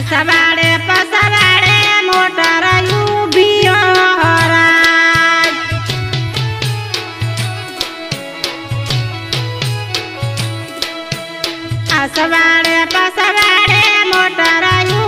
સવાડે પસવાડે motor ઊભી સવાડે પસવાડે motor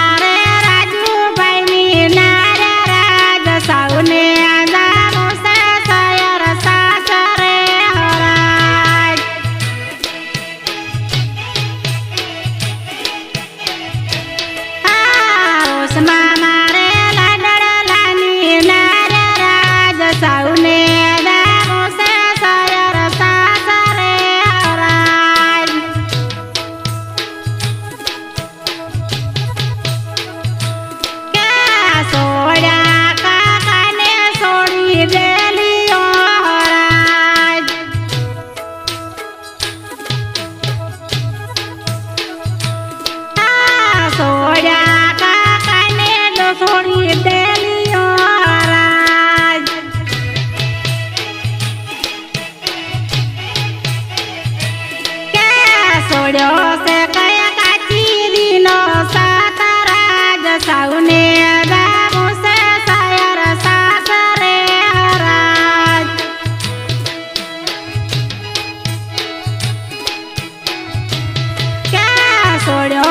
પડ્યો